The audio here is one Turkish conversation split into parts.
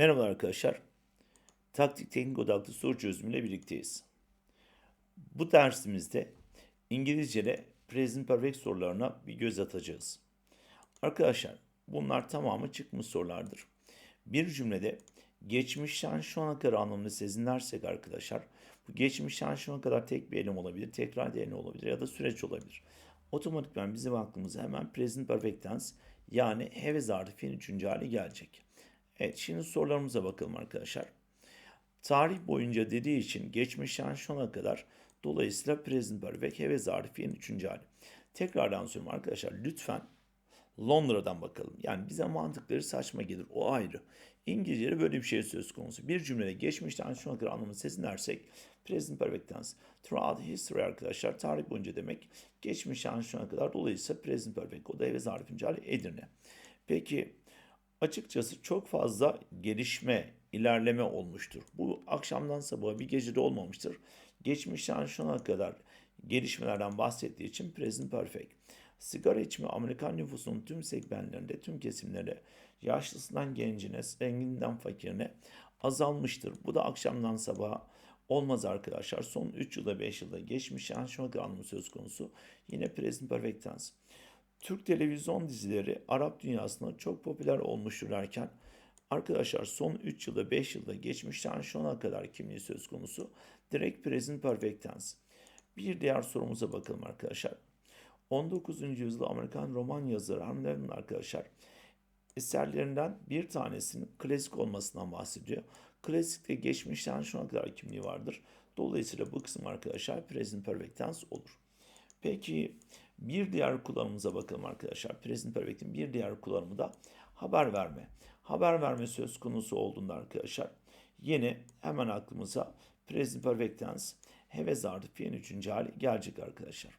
Merhaba arkadaşlar. Taktik teknik odaklı soru çözümüyle birlikteyiz. Bu dersimizde İngilizce'de present perfect sorularına bir göz atacağız. Arkadaşlar bunlar tamamı çıkmış sorulardır. Bir cümlede geçmişten şu ana kadar anlamını sezinlersek arkadaşlar bu geçmişten şu ana kadar tek bir eylem olabilir, tekrar değerli olabilir ya da süreç olabilir. Otomatikman bizim aklımıza hemen present perfect tense yani have zarfinin üçüncü hali gelecek. Evet şimdi sorularımıza bakalım arkadaşlar. Tarih boyunca dediği için geçmişten şu ana kadar dolayısıyla present perfect have zarfiyenin üçüncü hali. Tekrardan söylüyorum arkadaşlar lütfen Londra'dan bakalım. Yani bize mantıkları saçma gelir. O ayrı. İngilizce'de böyle bir şey söz konusu. Bir cümlede geçmişten şu ana kadar anlamını sezinlersek present perfect tense. Throughout history arkadaşlar tarih boyunca demek. Geçmişten şu ana kadar dolayısıyla present perfect. O da evet zarfın hali Edirne. Peki açıkçası çok fazla gelişme, ilerleme olmuştur. Bu akşamdan sabaha bir gecede olmamıştır. Geçmişten şu ana kadar gelişmelerden bahsettiği için present perfect. Sigara içme Amerikan nüfusunun tüm segmentlerinde, tüm kesimlere, yaşlısından gencine, zenginden fakirine azalmıştır. Bu da akşamdan sabaha olmaz arkadaşlar. Son 3 yılda 5 yılda geçmiş anki anlamı söz konusu. Yine present perfect tense. Türk televizyon dizileri Arap dünyasında çok popüler olmuştur derken arkadaşlar son 3 yılda 5 yılda geçmişten şu ana kadar kimliği söz konusu direkt present perfect tense. Bir diğer sorumuza bakalım arkadaşlar. 19. yüzyılda Amerikan roman yazarı Henry Levin arkadaşlar eserlerinden bir tanesinin klasik olmasından bahsediyor. Klasikte geçmişten şu ana kadar kimliği vardır. Dolayısıyla bu kısım arkadaşlar present perfect tense olur. Peki bir diğer kullanımıza bakalım arkadaşlar. Present perfect'in bir diğer kullanımı da haber verme. Haber verme söz konusu olduğunda arkadaşlar yine hemen aklımıza present perfect tense have zarfı fiilin üçüncü hali gelecek arkadaşlar.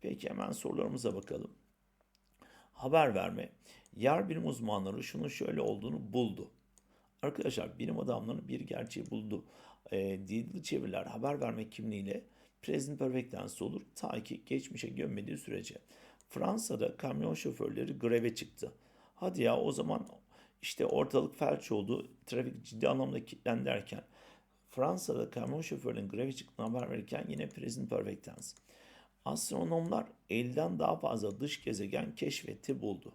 Peki hemen sorularımıza bakalım. Haber verme. Yer bilim uzmanları şunun şöyle olduğunu buldu. Arkadaşlar bilim adamları bir gerçeği buldu. E, dilli çeviriler haber verme kimliğiyle present perfect tense olur. Ta ki geçmişe gömmediği sürece. Fransa'da kamyon şoförleri greve çıktı. Hadi ya o zaman işte ortalık felç oldu. Trafik ciddi anlamda kilitlendi derken. Fransa'da kamyon şoförlerinin greve çıktığını haber verirken yine present perfect tense. Astronomlar elden daha fazla dış gezegen keşfetti buldu.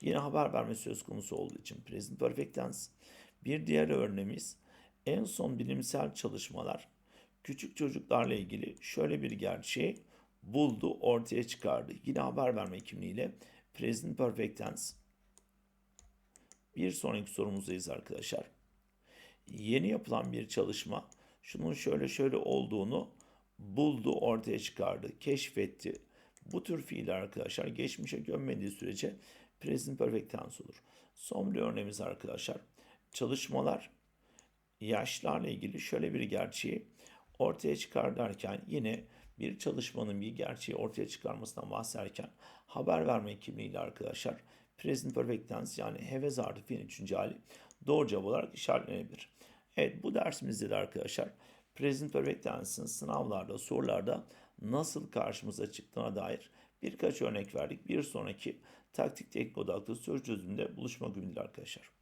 Yine haber verme söz konusu olduğu için present perfect tense. Bir diğer örneğimiz en son bilimsel çalışmalar küçük çocuklarla ilgili şöyle bir gerçeği buldu, ortaya çıkardı. Yine haber verme kimliğiyle present perfect tense. Bir sonraki sorumuzdayız arkadaşlar. Yeni yapılan bir çalışma şunun şöyle şöyle olduğunu buldu, ortaya çıkardı, keşfetti. Bu tür fiiller arkadaşlar geçmişe gömmediği sürece present perfect tense olur. Son bir örneğimiz arkadaşlar. Çalışmalar yaşlarla ilgili şöyle bir gerçeği ortaya çıkar derken yine bir çalışmanın bir gerçeği ortaya çıkarmasından bahsederken haber verme kimliğiyle arkadaşlar present perfect tense yani have zarfı fiilin üçüncü hali doğru cevap olarak işaretlenebilir. Evet bu dersimizde de arkadaşlar present perfect tense'in sınavlarda, sorularda nasıl karşımıza çıktığına dair birkaç örnek verdik. Bir sonraki taktik teknik odaklı soru çözümünde buluşmak ümidiyle arkadaşlar.